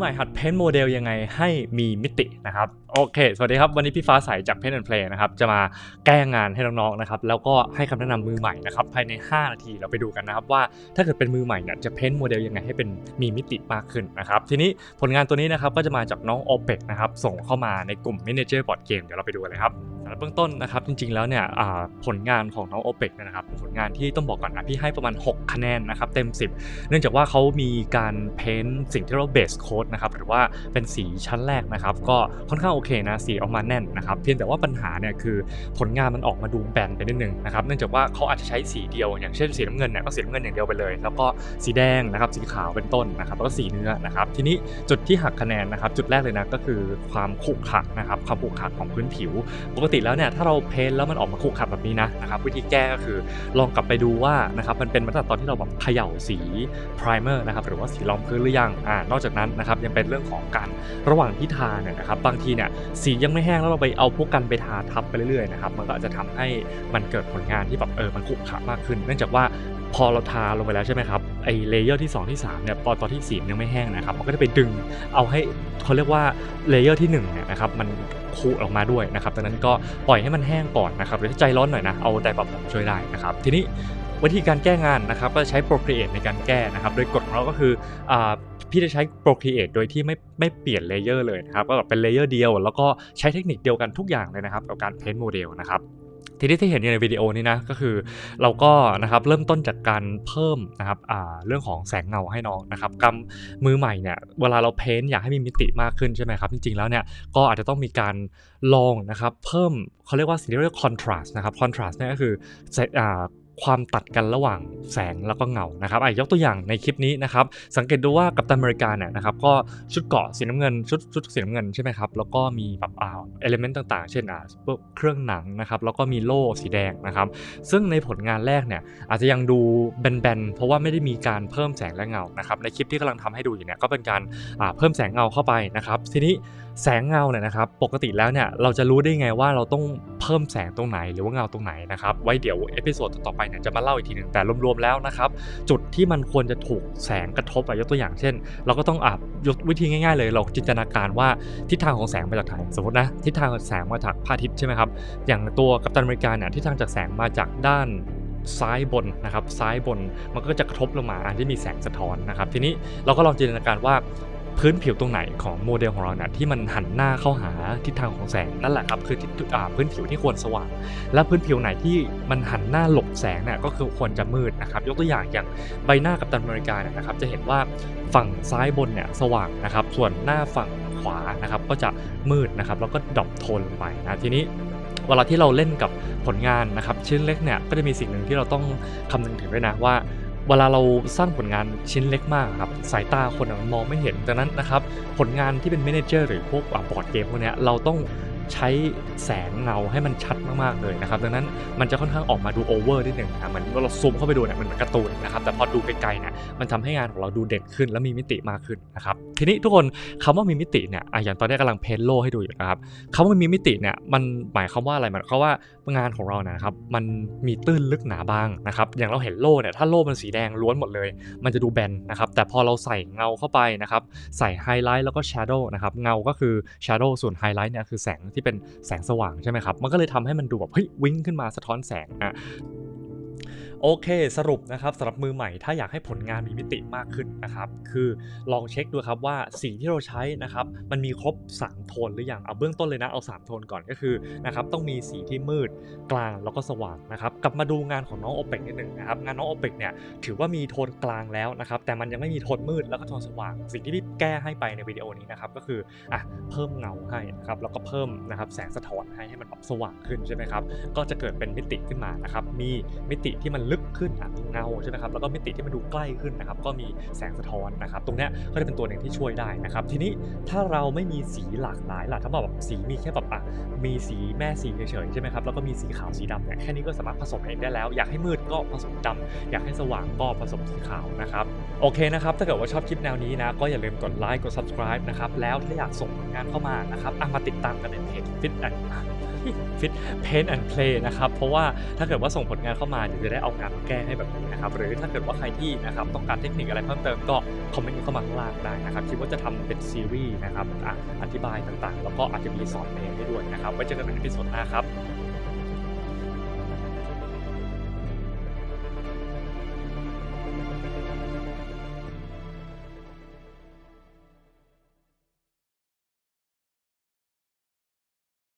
ใหม่หัดเพ้นโมเดลยังไงให้มีมิตินะครับโอเค สวัสดีครับวันนี้พี่ฟ้าใสจาก Pen and Play นะครับจะมาแก้งานให้น้องๆนะครับแล้วก็ให้คำแนะนำมือใหม่นะครับภายใน 5 นาทีเราไปดูกันนะครับว่าถ้าเกิดเป็นมือใหม่เนี่ยจะเพ้นโมเดลยังไงให้เป็นมีมิติมากขึ้นนะครับทีนี้ผลงานตัวนี้นะครับก็จะมาจากน้อง OPEC นะครับส่งเข้ามาในกลุ่ม Manager Board Game เดี๋ยวเราไปดูกันเลยครับำหรับเบื้องต้นนะครับจริงๆแล้วเนี่ยผลงานของน้อง OPEC เนยนะครับผลงานที่ต้องบอกก่อนนะพี่ให้ประมาณ 6 คะแนนนะครับเต็ม 10 เนื่องจากว่าเขามีการเพ้นสิ่งที่เราเบสโค้ดนะครับหรือว่าเป็นสีชั้นแรกนะครับก็ค่อนข้างโอเคนะสีออกมาแน่นนะครับเพียงแต่ว่าปัญหาเนี่ยคือผลงานมันออกมาดูแบนไปนิดนึงนะครับเนื่องจากว่าเขาอาจจะใช้สีเดียว อย่างเช่นสีน้ำเงินเนี่ยก็สีน้ำเงินอย่างเดียวไปเลย แล้วก็สีแดงนะครับสีขาวเป็นต้นนะครับแล้วก็สีเนื้อนะครับทีนี้จุดที่หักคะแนนนะครับจุดแรกเลยนะก็คือความขรุขระนะครับความขรุขระของพื้นผิวปกติแล้วเนี่ยถ้าเราเพ้นแล้วมันออกมาขรุขระแบบนี้นะนะครับวิธีแก้ก็คือลองกลับไปดูว่านะครับมันเป็นมาตั้งแต่ตอนที่เราแบบเขย่าสี primer นะครับหรือว่าสีรองพื้นหรือยังอ่านอกจากนั้นนะครับยังเป็นเรื่องของการระหว่างที่ทาเนี่ยนะครับบางทีเนี่ยสียังไม่แห้งแล้วเราไปเอาพวกกันไปทาทับไปเรื่อยๆนะครับมันก็อาจจะทำให้มันเกิดผลงานที่แบบเออมันขรุขระมากขึ้น เนื่องจากว่าพอเราทาลงไปแล้วใช่ไหมครับไอเลเยอร์ที่ 2 ที่ 3 เนี่ยตอนตอนที่สีมันยังไม่แห้งนะครับ มันก็จะไปดึงเอาให้เขาเรียกว่าเลเยอร์ที่1เนี่ยนะครับมันคูออกมาด้วยนะครับดังนั้นก็ปล่อยให้มันแห้งก่อนนะครับหรือถ้าใจร้อนหน่อยนะ เอาไดร์แบบผมช่วยได้นะครับ ทีนี้วิธีการแก้งานนะครับก็ใช้ Procreate ในการแก้นะครับ โดยกฎของเราก็คืออาพี่จะใช้ Procreate โดยที่ไม่ไม่เปลี่ยนเลเยอร์เลยนะครับก็แบบเป็นเลเยอร์เดียว แล้วก็ใช้เทคนิคเดียวกันทุกอย่างเลยนะครับกับการเพ้นโมเดลนะครับ ทีนี้ที่เห็นอยู่ในวิดีโอนี้นะก็คือเราก็นะครับเริ่มต้นจากการเพิ่มนะครับเรื่องของแสงเงาให้น้องนะครับกำมือใหม่เนี่ยเวลาเราเพ้นอยากให้มีมิติมากขึ้นใช่ไหมครับจริงๆแล้วเนี่ยก็อาจจะต้องมีการลองนะครับเพิ่มเขาเรียกว่าสิ่งที่เรียกว่า contrast นะครับ contrast เนี่ยก็คือความตัดกันระหว่าง แสงแล้วก็เงานะครับยกตัวอย่างในคลิปนี้นะครับ สังเกตดูว่ากัปตันอเมริกาเนี่ยนะครับก็ชุดเกาะสีน้ำเงินชุดชุดสีน้ำเงินใช่ไหมครับแล้วก็มีแบบอ่าเอลิเมนต์ต่างๆ เช่นอ่าเครื่องหนังนะครับแล้วก็มีโล่สีแดงนะครับ ซึ่งในผลงานแรกเนี่ยอาจจะยังดูแบนๆเพราะว่าไม่ได้มีการเพิ่มแสงและเงานะครับในคลิปที่กำลังทำให้ดูอยู่เนี่ยก็เป็นการเพิ่มแสงเงาเข้าไปนะครับ ทีนี้แสงเงาเนี่ยนะครับปกติแล้วเนี่ยเราจะรู้ได้ไงว่าเราต้องเพิ่มแสงตรงไหนหรือว่าเงาตรงไหนนะครับไว้เดี๋ยวเอพิโซดต่อไปเนี่ยจะมาเล่าอีกทีหนึ่งแต่รวมๆแล้วนะครับจุดที่มันควรจะถูกแสงกระทบอะยกตัวอย่างเช่น เราก็ต้องอ่ายกวิธีง่ายๆ เลย เราจินตนาการว่าทิศทางของแสงมาจากไหนสมมตินะทิศทางแสงมาจากพระอาทิตย์ใช่ไหมครับอย่างตัวกัปตันอเมริกาเนี่ยทิศทางจากแสงมาจากด้านซ้ายบนนะครับซ้ายบนมันก็จะกระทบลงมาที่มีแสงสะท้อนนะครับ ทีนี้เราก็ลองจินตนาการว่า พื้นผิวตรงไหนของโมเดลของเราเนี่ยที่มันหันหน้าเข้าหาทิศทางของแสงนั่นแหละครับคือพื้นผิวที่ควรสว่าง และพื้นผิวไหนที่มันหันหน้าหลบแสงเนี่ยก็คือควรจะมืดนะครับยกตัวอย่างอย่างใบหน้ากับตันอเมริกาเนี่ยนะครับจะเห็นว่าฝั่งซ้ายบนเนี่ยสว่างนะครับส่วนหน้าฝั่งขวานะครับก็จะมืดนะครับแล้วก็ดรอปโทนลงไปนะทีนี้เวลาที่เราเล่นกับผลงานนะครับชิ้นเล็กเนี่ยก็จะมีสิ่งหนึ่งที่เราต้องคำนึงถึงด้วยนะว่า เวลาเราสร้างผลงานชิ้นเล็กมากครับสายตาคนมันมองไม่เห็นดังนั้นนะครับผลงานที่เป็นเมนเจอร์หรือพวกบอร์ดเกมพวกนี้เราต้อง ใช้แสงเงาให้มันชัดมากๆเลยนะครับ ดังนั้นมันจะค่อนข้างออกมาดูโอเวอร์นิดหนึ่งนะเหมือนเราซูมเข้าไปดูเนี่ยมันเหมือนการ์ตูนนะครับ แต่พอดูไกลๆเนี่ยมันทำให้งานของเราดูเด่นขึ้นและมีมิติมากขึ้นนะครับ ทีนี้ทุกคนคำว่ามีมิติเนี่ยอย่างตอนนี้กำลังเพ้นโลให้ดูอยู่นะครับคำว่ามีมิติเนี่ยมันหมายความว่าอะไรหมันเขาว่างานของเรานี่ยครับมันมีตื้นลึกหนาบางนะครับ อย่างเราเห็นโล่เนี่ยถ้าโล่มันสีแดงล้วนหมดเลย มันจะดูแบนนะครับ แต่พอเราใส่เงาเข้าไปนะครับ ใส่ไฮไลท์แล้วก็แชโดว์นะครับ เงาก็คือแชโดว์ส่วนไฮไลท์เนี่ยคือแสงทเป็นแสงสว่างใช่ไหมครับ มันก็เลยทำให้มันดูแบบเฮ้ยวิ่งขึ้นมาสะท้อนแสงอะ โอเค สรุปนะครับสำหรับมือใหม่ถ้าอยากให้ผลงานมีมิติมากขึ้นนะครับ คือลองเช็คดูครับว่าสีที่เราใช้นะครับมันมีครบ 3 โทนหรือยังเอาเบื้องต้นเลยนะเอา 3 โทนก่อนก็คือนะครับต้องมีสีที่มืดกลางแล้วก็สว่างนะครับกลับมาดูงานของน้องโอเปกนิดหนึ่งนะครับงานน้องโอเปกเนี่ยถือว่ามีโทนกลางแล้วนะครับแต่มันยังไม่มีโทนมืดแล้วก็โทนสว่าง สิ่งที่พี่แก้ให้ไปในวิดีโอนี้นะครับก็คืออะเพิ่มเงาให้นะครับแล้วก็เพิ่มนะครับแสงสะท้อนให้ให้มันแบบสว่างขึ้นใช่ไหมครับก็จะเกิดเป็นมิติขึ้นมานะครับมีมิติที่มันลึกขึ้นอะเงาใช่ไหมครับแล้วก็มิติที่มันดูใกล้ขึ้นนะครับก็มีแสงสะท้อนนะครับตรงนี้ก็จะเป็นตัวหนึ่งที่ช่วยได้นะครับทีนี้ถ้าเราไม่มีสีหลากหลายล่ะถ้าแบบสีมีแค่แบบอะมีสีแม่สีเฉยๆใช่ไหมครับแล้วก็มีสีขาวสีดำเนี่ยแค่นี้ก็สามารถผสมเองได้แล้ว อยากให้มืดก็ผสมดำอยากให้สว่างก็ผสมสีขาวนะครับ โอเคนะครับ ถ้าเกิดว่าชอบคลิปแนวนี้นะ ก็อย่าลืมกดไลค์กด subscribe นะครับ แล้วถ้าอยากส่งผลงานเข้ามานะครับอะมาติดตามกันในเพจ Fit and Fit Paint and Play นะครับ เพราะว่าถ้าเกิดว่าส่งผลงานเข้ามาเดี๋ยวจะได้เอางานมาแก้ให้แบบนี้นะครับ หรือถ้าเกิดว่าใครที่นะครับต้องการเทคนิคอะไรเพิ่มเติมก็คอมเมนต์เข้ามาข้างล่างได้นะครับ คิดว่าจะทำเป็นซีรีส์นะครับอธิบายต่างๆ แล้วก็อาจจะมีสอนเมย์ให้ด้วยนะครับ ไว้เจอกันในพิสดหน้าครับ